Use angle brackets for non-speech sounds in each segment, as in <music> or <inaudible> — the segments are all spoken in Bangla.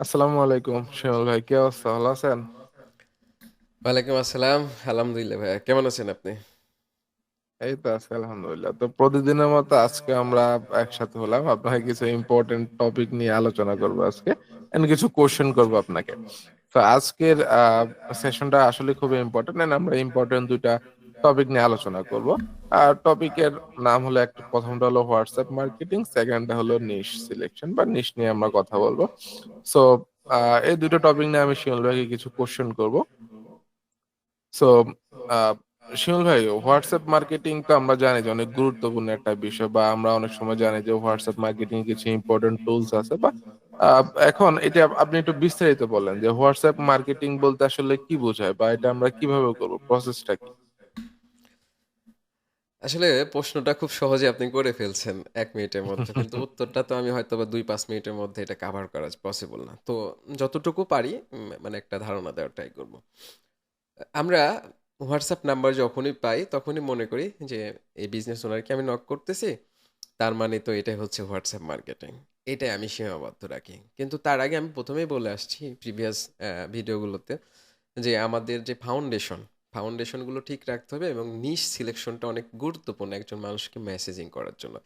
আসসালামু আলাইকুম শিমুল ভাই কি অবস্থা? ভালো আছেন? ওয়ালাইকুম আসসালাম। আলহামদুলিল্লাহ ভাইয়া কেমন আছেন আপনি? এই তো আছি আলহামদুলিল্লাহ। তো প্রতিদিনের মতো আজকে আমরা একসাথে হলাম। আপনাকে কিছু ইম্পর্টেন্ট টপিক নিয়ে আলোচনা করব আজকে এন্ড কিছু কোশ্চেন করব আপনাকে। তো আজকের সেশনটা আসলে খুবই ইম্পর্টেন্ট এন্ড আমরা ইম্পর্টেন্ট দুইটা টপিক নিয়ে আলোচনা করব। আর টপিকের নাম হলো একটা প্রথমটা হলো হোয়াটসঅ্যাপ মার্কেটিং সেকেন্ডটা হলো নিশ সিলেকশন বা নিশ নিয়ে আমরা কথা বলব। সো এই দুটো টপিক নিয়ে আমি শিমুল ভাইকে কিছু কোশ্চেন করব। সো শিমুল ভাই হোয়াটসঅ্যাপ মার্কেটিং তো আমরা জানি যে অনেক গুরুত্বপূর্ণ একটা বিষয় বা আমরা অনেক সময় জানি যে হোয়াটসঅ্যাপ মার্কেটিং কিছু ইম্পর্টেন্ট টুলস আছে বা এখন এটা আপনি একটু বিস্তারিত বলেন যে হোয়াটসঅ্যাপ মার্কেটিং বলতে আসলে কি বোঝায় বা এটা আমরা কীভাবে করব প্রসেসটা কি? আসলে প্রশ্নটা খুব সহজে আপনি করে ফেলছেন এক মিনিটের মধ্যে <laughs> কিন্তু উত্তরটা তো আমি হয়তো বা দুই পাঁচ মিনিটের মধ্যে এটা কাভার করা পসিবল না। তো যতটুকু পারি উম, মানে একটা ধারণা দেওয়ার ট্রাই করব। আমরা হোয়াটসঅ্যাপ নাম্বার যখনই পাই তখনই মনে করি যে এই বিজনেস ওনারকে আমি নক করতেছি তার মানে তো এটাই হচ্ছে হোয়াটসঅ্যাপ মার্কেটিং এটাই আমি সীমাবদ্ধ রাখি। কিন্তু তার আগে আমি প্রথমেই বলে আসছি প্রিভিয়াস ভিডিওগুলোতে যে আমাদের যে ফাউন্ডেশন ফাউন্ডেশনগুলো ঠিক রাখতে হবে এবং নিশ সিলেকশনটা অনেক গুরুত্বপূর্ণ একজন মানুষকে মেসেজিং করার জন্য।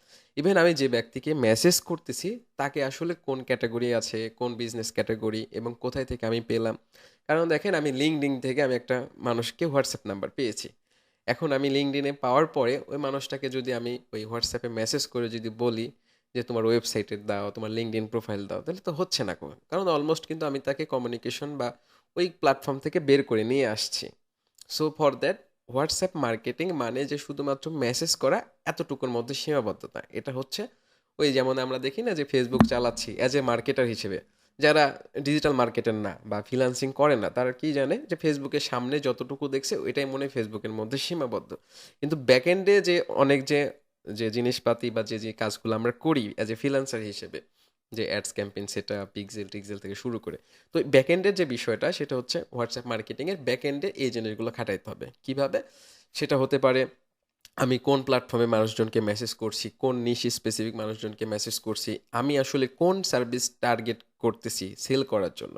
ইভেন আমি যে ব্যক্তিকে মেসেজ করতেছি, তাকে আসলে কোন ক্যাটাগরি আছে, কোন বিজনেস ক্যাটাগরি এবং কোথায় থেকে আমি পেলাম? কারণ দেখেন, আমি লিঙ্কডিন থেকে আমি একটা মানুষকে হোয়াটসঅ্যাপ নাম্বার পেয়েছি। এখন আমি লিঙ্কডিনে পাওয়ার পরে ওই মানুষটাকে যদি আমি ওই হোয়াটসঅ্যাপে মেসেজ করে যদি বলি যে, তোমার ওয়েবসাইটের দাও, তোমার লিঙ্কডিন প্রোফাইল দাও, তাহলে তো হচ্ছে না কারণ অলমোস্ট কিন্তু আমি তাকে কমিউনিকেশন বা ওই প্ল্যাটফর্ম থেকে বের করে নিয়ে আসছি। So for that WhatsApp marketing মানে যে শুধুমাত্র মেসেজ করা এতটুকুর মধ্যে সীমাবদ্ধতা। এটা হচ্ছে ওই যেমন আমরা দেখি না যে ফেসবুক চালাচ্ছি অ্যাজ এ মার্কেটার হিসেবে। যারা ডিজিটাল মার্কেটার না বা ফ্রিল্যান্সিং করে না, তারা কি জানে যে ফেসবুকের সামনে যতটুকু দেখছে ওইটাই মনে হয় ফেসবুকের মধ্যে সীমাবদ্ধ। কিন্তু ব্যাকএন্ডে যে অনেক যে যে জিনিসপাতি বা যে যে কাজগুলো আমরা করি অ্যাজ এ ফ্রিল্যান্সার হিসেবে যে অ্যাডস ক্যাম্পেইন সেটা পিক্সেল টিক্সেল থেকে শুরু করে। তো ব্যাকএন্ডের যে বিষয়টা, সেটা হচ্ছে হোয়াটসঅ্যাপ মার্কেটিংয়ের ব্যাকএন্ডে এই জিনিসগুলো খাটাইতে হবে। কীভাবে? সেটা হতে পারে, আমি কোন প্ল্যাটফর্মে মানুষজনকে মেসেজ করছি, কোন নিশ স্পেসিফিক মানুষজনকে মেসেজ করছি, আমি আসলে কোন সার্ভিস টার্গেট করতেছি সেল করার জন্য।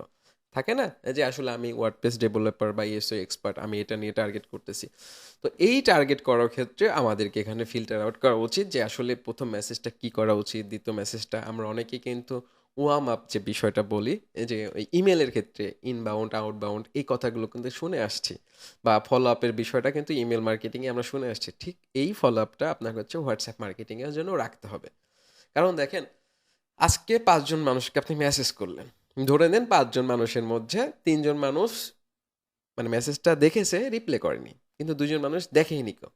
থাকে না? যে আসলে আমি ওয়ার্ডপ্রেস ডেভেলপার বা ইএসও এক্সপার্ট আমি এটা নিয়ে টার্গেট করতেছি। তো এই টার্গেট করার ক্ষেত্রে আমাদেরকে এখানে ফিল্টার আউট করা উচিত যে আসলে প্রথম মেসেজটা কি করা উচিত, দ্বিতীয় মেসেজটা আমরা অনেকেই কিন্তু ওয়ার্ম আপ যে বিষয়টা বলি যে ওই ইমেলের ক্ষেত্রে ইনবাউন্ড আউটবাউন্ড এই কথাগুলো কিন্তু শুনে আসছি। বা ফলো আপের বিষয়টা কিন্তু ইমেল মার্কেটিংয়ে আমরা শুনে আসছি। ঠিক এই ফলো আপটা আপনাকে হচ্ছে হোয়াটসঅ্যাপ মার্কেটিংয়ের জন্য রাখতে হবে। কারণ দেখেন, আজকে পাঁচজন মানুষকে আপনি মেসেজ করলেন। ধরে নেন পাঁচজন মানুষের মধ্যে তিনজন মানুষ মানে মেসেজটা দেখেছে রিপ্লে করেনি। কিন্তু দুজন মানুষ দেখেইনি কেউ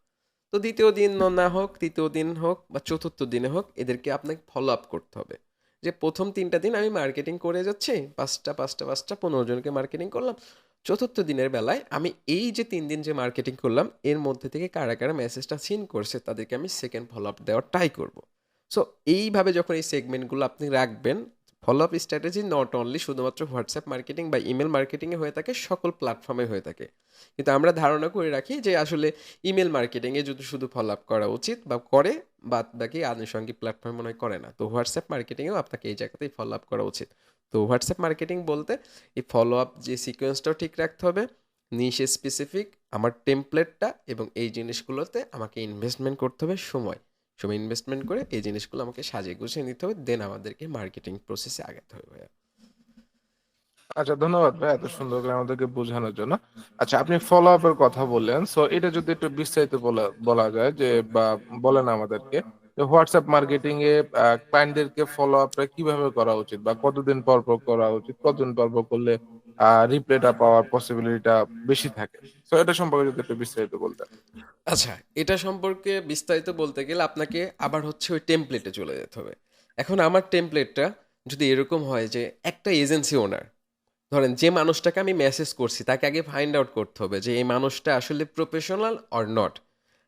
তো দ্বিতীয় দিন না হোক, তৃতীয় দিন হোক বা চতুর্থ দিনে হোক, এদেরকে আপনাকে ফলো আপ করতে হবে। যে প্রথম তিনটা দিন আমি মার্কেটিং করে যাচ্ছি, পাঁচটা পাঁচটা পাঁচটা, পনেরো জনকে মার্কেটিং করলাম। চতুর্থ দিনের বেলায় আমি এই যে তিন দিন যে মার্কেটিং করলাম, এর মধ্যে থেকে কারা কারা মেসেজটা সিন করছে, তাদেরকে আমি সেকেন্ড ফলো আপ দেওয়ার ট্রাই করব। সো এইভাবে যখন এই সেগমেন্টগুলো আপনি রাখবেন follow up strategy not only শুধুমাত্র হোয়াটসঅ্যাপ মার্কেটিং বা ইমেল মার্কেটিংয়ে হয়ে থাকে, সকল প্ল্যাটফর্মে হয়ে থাকে। কিন্তু আমরা ধারণা করে রাখি যে আসলে ইমেল মার্কেটিংয়ে যদি শুধু ফলো আপ করা উচিত বা করে, বাদ বাকি আনুষঙ্গিক প্ল্যাটফর্ম মনে হয় করে না। তো হোয়াটসঅ্যাপ মার্কেটিংয়েও আপনাকে এই জায়গাতেই ফলো আপ করা উচিত। তো হোয়াটসঅ্যাপ মার্কেটিং বলতে এই ফলো আপ যে সিকোয়েন্সটাও ঠিক রাখতে হবে নিশ স্পেসিফিক আমার টেমপ্লেটটা এবং এই জিনিসগুলোতে আমাকে ইনভেস্টমেন্ট করতে হবে সময়। সময় ইনভেস্টমেন্ট করে এই জিনিসগুলো আমাকে সাজিয়ে গুছিয়ে নিতে হবে দেন আমাদেরকে মার্কেটিং প্রসেসে আগাতে হবে ভাইয়া। আচ্ছা ধন্যবাদ ভাই এত সুন্দর করে আমাদেরকে বোঝানোর জন্য। আচ্ছা আপনি ফলো আপের কথা বললেন সো এটা যদি একটু বিস্তারিত বলা যায় যে, বা বলেন আমাদেরকে হোয়াটসঅ্যাপ মার্কেটিং এ ক্লায়েন্টদেরকে ফলো আপটা কীভাবে করা উচিত বা কতদিন পর পর করা উচিত, কতদিন পর পর করলে রিপ্লাইটা পাওয়ার পসিবিলিটিটা বেশি থাকে। তো এটা সম্পর্কে যদি একটু বিস্তারিত আচ্ছা এটা সম্পর্কে বিস্তারিত বলতে গেলে আপনাকে আবার হচ্ছে ওই টেমপ্লেটে চলে যেতে হবে। এখন আমার টেমপ্লেটটা যদি এরকম হয় যে একটা এজেন্সি ওনার ধরেন যে মানুষটাকে আমি মেসেজ করছি, তাকে আগে ফাইন্ড আউট করতে হবে যে এই মানুষটা আসলে প্রফেশনাল অর নট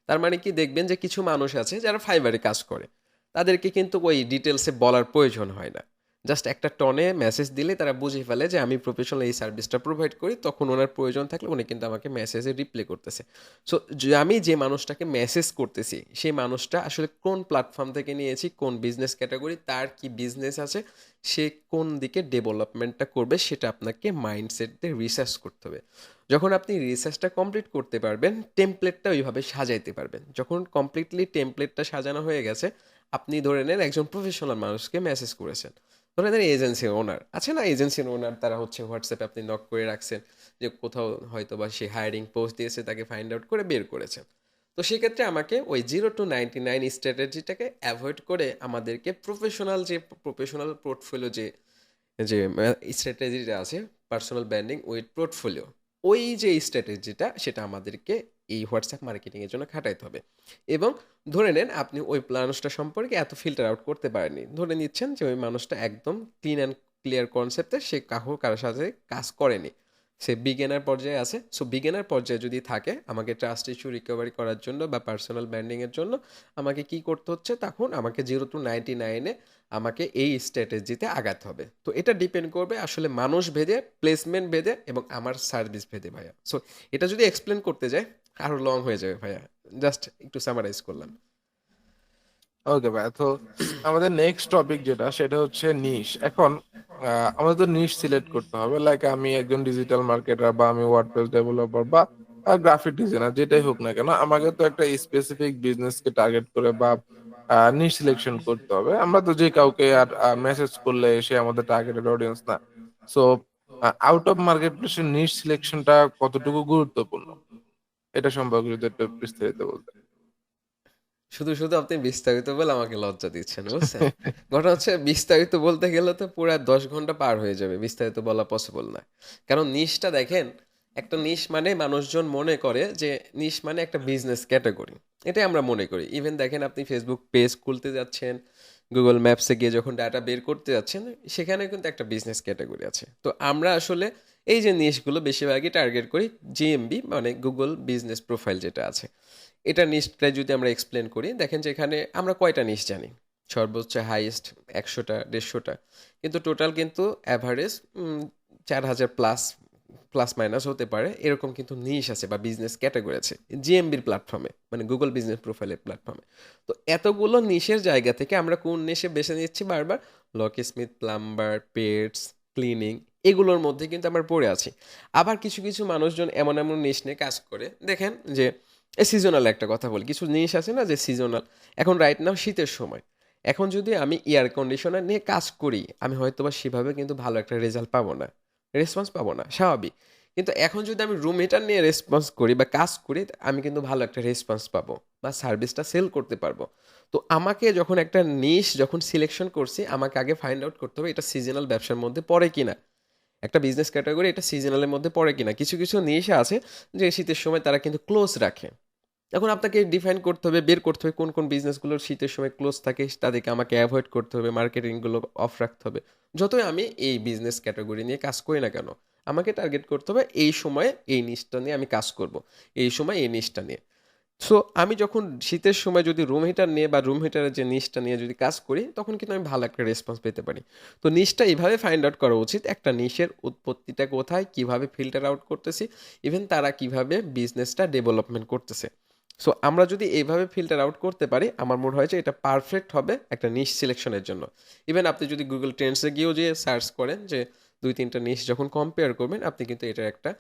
তার মানে কি? দেখবেন যে কিছু মানুষ আছে যারা ফাইবারে কাজ করে। তাদেরকে কিন্তু ওই ডিটেলসে বলার প্রয়োজন হয় না। জাস্ট একটা টনে মেসেজ দিলে তারা বুঝে ফেলে যে আমি প্রফেশনাল এই সার্ভিসটা প্রোভাইড করি, তখন ওনার প্রয়োজন থাকলে উনি কিন্তু আমাকে মেসেজে রিপ্লে করতেছে। সো আমি যে মানুষটাকে মেসেজ করতেছি, সেই মানুষটা আসলে কোন প্ল্যাটফর্ম থেকে নিয়েছি, কোন বিজনেস ক্যাটাগরি তার কি বিজনেস আছে, সে কোন দিকে ডেভেলপমেন্টটা করবে, সেটা আপনাকে মাইন্ডসেট দিয়ে রিসার্চ করতে হবে। যখন আপনি রিসার্চটা কমপ্লিট করতে পারবেন টেমপ্লেটটা ওইভাবে সাজাইতে পারবেন। যখন কমপ্লিটলি টেমপ্লেটটা সাজানো হয়ে গেছে, আপনি ধরে নেন একজন প্রফেশনাল মানুষকে মেসেজ করেছেন। ধরে নেন এজেন্সির ওনার। আছে না, এজেন্সির ওনার তারা হচ্ছে হোয়াটসঅ্যাপে আপনি নক করে রাখছেন যে কোথাও হয়তো বা সে হায়ারিং পোস্ট দিয়েছে, তাকে ফাইন্ড আউট করে বের করেছেন। তো সেক্ষেত্রে আমাকে ওই জিরো টু নাইনটি নাইন স্ট্র্যাটেজিটাকে অ্যাভয়েড করে আমাদেরকে প্রফেশনাল যে প্রফেশনাল পোর্টফোলিও যে যে স্ট্র্যাটেজিটা আছে পার্সোনাল ব্র্যান্ডিং উইথ পোর্টফোলিও ওই যে স্ট্র্যাটেজিটা সেটা আমাদেরকে এই হোয়াটসঅ্যাপ মার্কেটিংয়ের জন্য খাটাইতে হবে। এবং ধরে নেন আপনি ওই মানুষটা সম্পর্কে এত ফিল্টার আউট করতে পারেননি। ধরে নিচ্ছেন যে ওই মানুষটা একদম ক্লিন অ্যান্ড ক্লিয়ার কনসেপ্টে সে কাহো কারোর সাথে কাজ করেনি। সে বিগেনার পর্যায়ে আছে। সো বিগেনার পর্যায়ে যদি থাকে, আমাকে ট্রাস্ট ইস্যু রিকভারি করার জন্য বা পার্সোনাল ব্র্যান্ডিংয়ের জন্য আমাকে কি করতে হচ্ছে? তখন আমাকে জিরো টু নাইনটি নাইনে আমাকে এই স্ট্র্যাটেজিতে আগাতে হবে। তো এটা ডিপেন্ড করবে আসলে মানুষ ভেদে প্লেসমেন্ট ভেদে এবং আমার সার্ভিস ভেদে ভাইয়া। সো এটা যদি এক্সপ্লেন করতে যায় আরও লং হয়ে যাবে ভাইয়া। জাস্ট একটু সামারাইজ করলাম। ওকে ভাই তো আমাদের নেক্সট টপিক যেটা, সেটা হচ্ছে নিশ এখন আমাদের তো নিশ সিলেক্ট করতে হবে। লাইক আমি একজন ডিজিটাল মার্কেটার বা আমি ওয়ার্ডপ্রেস ডেভেলপার বা গ্রাফিক ডিজাইনার যেটাই হোক না কেন, আমাকে তো একটা স্পেসিফিক বিজনেস কে টার্গেট করে বা নিশ সিলেকশন করতে হবে। আমরা তো যে কাউকে আর মেসেজ করলে সে আমাদের টার্গেটেড অডিয়েন্স না। সো আউট অফ মার্কেট প্লেসের নিশ সিলেকশনটা কতটুকু গুরুত্বপূর্ণ? এটা সম্পর্কে যদি একটু বিস্তারিত বলতে। শুধু শুধু আপনি বিস্তারিত বলে আমাকে লজ্জা দিচ্ছেন, বুঝছেন? ঘটনা হচ্ছে, বিস্তারিত বলতে গেলে তো পুরো দশ ঘণ্টা পার হয়ে যাবে, বিস্তারিত বলা পসিবল না। কারণ নিশটা দেখেন, একটা নিশ মানে মানুষজন মনে করে যে নিশ মানে একটা বিজনেস ক্যাটাগরি এটাই আমরা মনে করি। ইভেন দেখেন আপনি ফেসবুক পেজ খুলতে যাচ্ছেন গুগল ম্যাপসে গিয়ে যখন ডাটা বের করতে যাচ্ছেন, সেখানে কিন্তু একটা বিজনেস ক্যাটাগরি আছে। তো আমরা আসলে এই যে নিশগুলো বেশিরভাগই টার্গেট করি জিএমবি মানে গুগল বিজনেস প্রোফাইল যেটা আছে। এটা নিশটা যদি আমরা এক্সপ্লেন করি, দেখেন যে এখানে আমরা কয়টা নিশ জানি? সর্বোচ্চ হাইয়েস্ট একশোটা, দেড়শোটা। কিন্তু টোটাল কিন্তু অ্যাভারেজ চার হাজার প্লাস প্লাস মাইনাস হতে পারে। এরকম কিন্তু নিশ আছে বা বিজনেস ক্যাটাগরি আছে জিএমবির প্ল্যাটফর্মে মানে গুগল বিজনেস প্রোফাইলের প্ল্যাটফর্মে তো এতগুলো নিশের জায়গা থেকে আমরা কোন নিশে বেছে নিচ্ছি বারবার? Locksmith plumber pets cleaning এগুলোর মধ্যে কিন্তু আমরা পড়ে আছি। আবার কিছু কিছু মানুষজন এমন এমন নিশ নিয়ে কাজ করে। দেখেন যে সিজনাল একটা কথা বলি। কিছু জিনিস আছে না যে সিজনাল এখন রাইট নাও শীতের সময়। এখন যদি আমি এয়ার কন্ডিশনার নিয়ে কাজ করি, আমি হয়তো বা সেভাবে কিন্তু ভালো একটা রেজাল্ট পাবো না। রেসপন্স পাবো না, স্বাভাবিক। কিন্তু এখন যদি আমি রুম হিটার নিয়ে রেসপন্স করি বা কাজ করি, আমি কিন্তু ভালো একটা রেসপন্স পাবো বা সার্ভিসটা সেল করতে পারব। তো আমাকে যখন একটা নিশ যখন সিলেকশন করছি, আমাকে আগে ফাইন্ড আউট করতে হবে এটা সিজনাল ব্যবসার মধ্যে পড়ে কিনা। একটা বিজনেস ক্যাটাগরি এটা সিজনালের মধ্যে পড়ে কিনা। কিছু কিছু নিশ আছে যে শীতের সময় তারা কিন্তু ক্লোজ রাখে। এখন আপনাকে ডিফাইন করতে হবে, বের করতে হবে কোন কোন বিজনেসগুলো শীতের সময় ক্লোজ থাকে, তাদেরকে আমাকে অ্যাভয়েড করতে হবে মার্কেটিংগুলো অফ রাখতে হবে। যতই আমি এই বিজনেস ক্যাটাগরি নিয়ে কাজ করি না কেন, আমাকে টার্গেট করতে হবে এই সময়ে এই নিচটা নিয়ে আমি কাজ করব, এই সময় এই নিচটা নিয়ে। সো আমি যখন শীতের সময় যদি রুম হিটার নিয়ে বা রুম হিটারের যে নিচটা নিয়ে যদি কাজ করি, তখন কিন্তু আমি ভালো একটা রেসপন্স পেতে পারি। তো নিচটা এইভাবে ফাইন্ড আউট করা উচিত, একটা নিশের উৎপত্তিটা কোথায়, কীভাবে ফিল্টার আউট করতেছি ইভেন তারা কীভাবে বিজনেসটা ডেভেলপমেন্ট করতেছে। সো আমরা যদি এইভাবে ফিল্টার আউট করতে পারি, আমার মনে হয় যে এটা পারফেক্ট হবে একটা নিশ সিলেকশনের জন্য। ইভেন আপনি যদি গুগল ট্রেন্ডসে গিয়েও যে সার্চ করেন যে দুই তিনটা নিশ যখন কম্পেয়ার করবেন, আপনি কিন্তু এটার একটা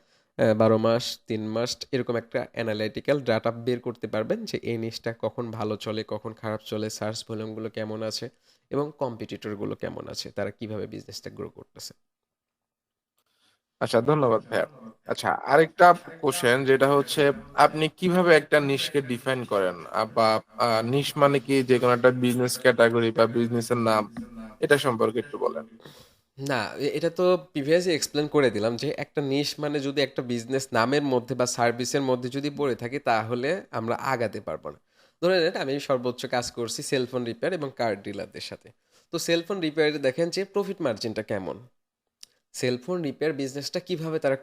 বারো মাস, তিন মাস, এরকম একটা অ্যানালাইটিক্যাল ডাটা বের করতে পারবেন যে এই নিশটা কখন ভালো চলে, কখন খারাপ চলে সার্চ ভলিউমগুলো কেমন আছে এবং কম্পিটিটরগুলো কেমন আছে, তারা কীভাবে বিজনেসটা গ্রো করতেছে। আচ্ছা ধন্যবাদ ভাইয়া। আচ্ছা আরেকটা কোশ্চেন যেটা হচ্ছে, আপনি কীভাবে একটা নিশকে ডিফাইন করেন? বা নিশ মানে কি? যে কোনো একটা বিজনেস ক্যাটাগরি বা বিজনেসের নাম, এটা সম্পর্কে একটু বলেন। না এটা তো প্রিভিয়াসলি এক্সপ্লেন করে দিলাম যে একটা নিশ মানে যদি একটা বিজনেস নামের মধ্যে বা সার্ভিসের মধ্যে যদি পড়ে থাকি, তাহলে আমরা আগাতে পারব না। ধরে নেন আমি সর্বোচ্চ কাজ করছি সেলফোন রিপেয়ার এবং কার ডিলারদের সাথে। তো সেলফোন রিপেয়ারে দেখেন যে প্রফিট মার্জিনটা কেমন? সেলফোন রিপেয়ার বিজনেসটা কীভাবে তারা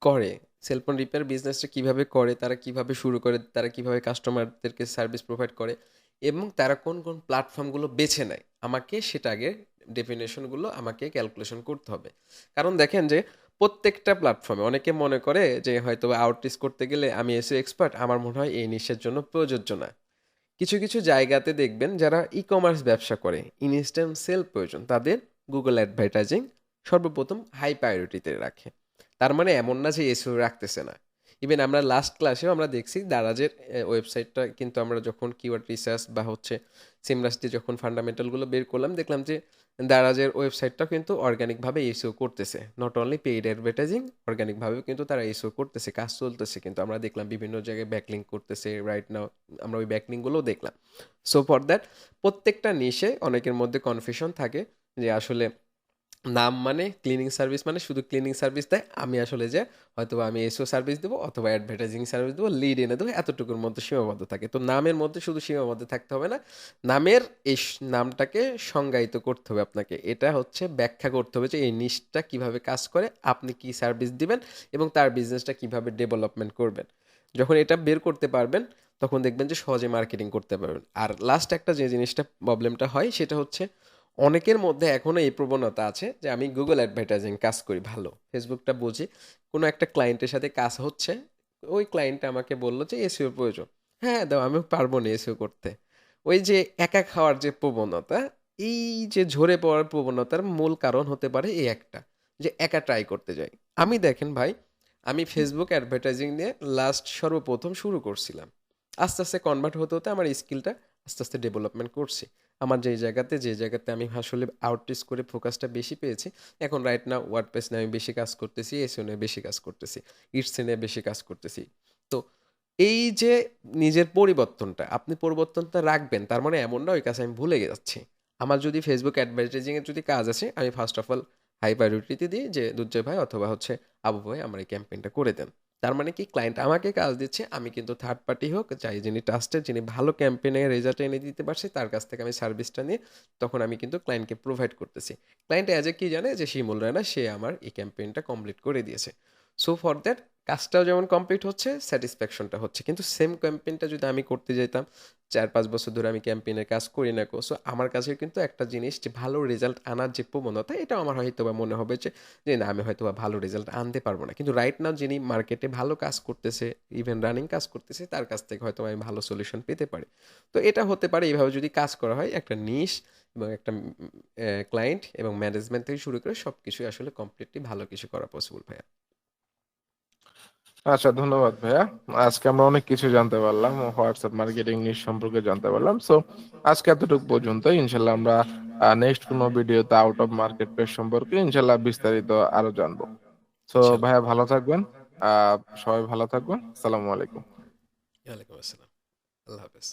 করে? সেলফোন রিপেয়ার বিজনেসটা কীভাবে করে? তারা কীভাবে শুরু করে? তারা কীভাবে কাস্টমারদেরকে সার্ভিস প্রোভাইড করে? এবং তারা কোন কোন প্ল্যাটফর্মগুলো বেছে নেয়? আমাকে সেটা আগে ডেফিনেশনগুলো আমাকে ক্যালকুলেশন করতে হবে। কারণ দেখেন যে, প্রত্যেকটা প্ল্যাটফর্মে অনেকে মনে করে যে, হয়তো আউটরিচ করতে গেলে আমি এসে এক্সপার্ট আমার মনে হয় এই নিশের জন্য প্রযোজ্য না। কিছু কিছু জায়গাতে দেখবেন যারা ই কমার্স ব্যবসা করে ইনস্ট্যান্ট সেল প্রয়োজন, তাদের গুগল অ্যাডভার্টাইজিং সর্বপ্রথম হাই প্রায়োরিটিতে রাখে। তার মানে এমন না যে এসিও রাখতেছে না। ইভেন আমরা লাস্ট ক্লাসেও আমরা দেখছি দারাজের ওয়েবসাইটটা কিন্তু আমরা যখন কিওয়ার্ড রিসার্চ বা হচ্ছে সিমরাস দিয়ে যখন ফান্ডামেন্টালগুলো বের করলাম, দেখলাম যে দারাজের ওয়েবসাইটটাও কিন্তু অর্গানিকভাবে এসিও করতেছে। নট অনলি পেইড অ্যাডভার্টাইজিং অর্গানিকভাবেও কিন্তু তারা এসিও করতেছে, কাজ চলতেছে। কিন্তু আমরা দেখলাম বিভিন্ন জায়গায় ব্যাকলিং করতেছে রাইট নাও আমরা ওই ব্যাকলিংগুলোও দেখলাম। সো ফর দ্যাট প্রত্যেকটা নিশে অনেকের মধ্যে কনফিউশন থাকে যে আসলে নাম মানে ক্লিনিং সার্ভিস মানে শুধু ক্লিনিং সার্ভিস দেয়। আমি আসলে যে হয়তো আমি এসও সার্ভিস দেবো অথবা অ্যাডভার্টাইজিং সার্ভিস দেবো লিড এনে দেবো, এতটুকুর মধ্যে সীমাবদ্ধ থাকে। তো নামের মধ্যে শুধু সীমাবদ্ধ থাকতে হবে না, নামের এই নামটাকে সংজ্ঞায়িত করতে হবে আপনাকে। এটা হচ্ছে ব্যাখ্যা করতে হবে যে এই নিশটা কীভাবে কাজ করে, আপনি কি সার্ভিস দিবেন এবং তার বিজনেসটা কীভাবে ডেভেলপমেন্ট করবেন। যখন এটা বের করতে পারবেন, তখন দেখবেন যে সহজে মার্কেটিং করতে পারবেন। আর লাস্ট একটা যে জিনিসটা প্রবলেমটা হয়, সেটা হচ্ছে অনেকের মধ্যে এখনও এই প্রবণতা আছে যে আমি গুগল অ্যাডভার্টাইজিং কাজ করি, ভালো। ফেসবুকটা বুঝি, কোনো একটা ক্লায়েন্টের সাথে কাজ হচ্ছে, ওই ক্লায়েন্ট আমাকে বলল যে এসিও প্রয়োজন। হ্যাঁ দাও আমি পারব না এসিও করতে। ওই যে একা খাওয়ার যে প্রবণতা, এই যে ঝরে পড়ার প্রবণতার মূল কারণ হতে পারে এই একটা, যে একা ট্রাই করতে যাই। আমি দেখেন ভাই, আমি ফেসবুক অ্যাডভার্টাইজিং নিয়ে লাস্ট সর্বপ্রথম শুরু করছিলাম। আস্তে আস্তে কনভার্ট হতে হতে আমার স্কিলটা আস্তে আস্তে ডেভেলপমেন্ট করছি। আমার যেই জায়গাতে, যে জায়গাতে আমি আসলে আউটরিচ করে ফোকাসটা বেশি পেয়েছি, এখন রাইট না ওয়ার্ড পেস নিয়ে আমি বেশি কাজ করতেছি এসিও নিয়ে বেশি কাজ করতেছি ইটস নিয়ে বেশি কাজ করতেছি। তো এই যে নিজের পরিবর্তনটা, আপনি পরিবর্তনটা রাখবেন, তার মানে এমন না ওই কাজ আমি ভুলে যাচ্ছি। আমার যদি ফেসবুক অ্যাডভার্টাইজিংয়ের যদি কাজ আছে আমি ফার্স্ট অফ অল হাই প্রায়োরিটিতে দিই যে দুর্জয় ভাই অথবা হচ্ছে আবু ভাই, আমার এই ক্যাম্পেইনটা করে দেন। তার মানে কি ক্লায়েন্ট আমাকে কাজ দিচ্ছে, আমি কিন্তু থার্ড পার্টি হোক চাই যিনি ট্রাস্টেড যিনি ভালো ক্যাম্পেনে রেজাল্ট এনে দিতে পারছে, তার কাছ থেকে আমি সার্ভিসটা নিয়ে তখন আমি কিন্তু ক্লায়েন্টকে প্রোভাইড করতেছি। ক্লায়েন্ট অ্যাজ এ কি জানে? যে শিমুল রায়না সে আমার এই ক্যাম্পেইনটা কমপ্লিট করে দিয়েছে। সো ফর দ্যাট কাজটাও যেমন কমপ্লিট হচ্ছে স্যাটিসফ্যাকশনটা হচ্ছে। কিন্তু সেম ক্যাম্পেইনটা যদি আমি করতে যেতাম চার পাঁচ বছর ধরে আমি ক্যাম্পেইনের কাজ করি না সো আমার কাছে কিন্তু একটা জিনিস যে ভালো রেজাল্ট আনার যে প্রবণতা এটা আমার হয়তো বা মনে হবে যে না, আমি হয়তো বা ভালো রেজাল্ট আনতে পারব না। কিন্তু রাইট নাও যিনি মার্কেটে ভালো কাজ করতেছে ইভেন রানিং কাজ করতেছে, তার কাছ থেকে হয়তো আমি ভালো সলিউশন পেতে পারি। তো এটা হতে পারে এইভাবে যদি কাজ করা হয়, একটা নিশ এবং একটা ক্লায়েন্ট এবং ম্যানেজমেন্ট থেকে শুরু করে সব কিছুই আসলে কমপ্লিটলি ভালো কিছু করা পসিবল ভাইয়া। আচ্ছা ধন্যবাদ ভাইয়া। আজকে আমরা অনেক কিছু জানতে পারলাম হোয়াটসঅ্যাপ মার্কেটিং নিশ সম্পর্কে জানতে পারলাম। সো আজকে এতটুকু পর্যন্ত ইনশাল্লাহ আমরা নেক্সট কোনো ভিডিওতে আউট অফ মার্কেট প্লেস সম্পর্কে ইনশাল্লাহ বিস্তারিত আরও জানব। সো ভাইয়া ভালো থাকবেন। সবাই ভালো থাকবেন। আসসালামু আলাইকুম। ওয়ালাইকুম আসসালাম। আল্লাহ হাফেজ।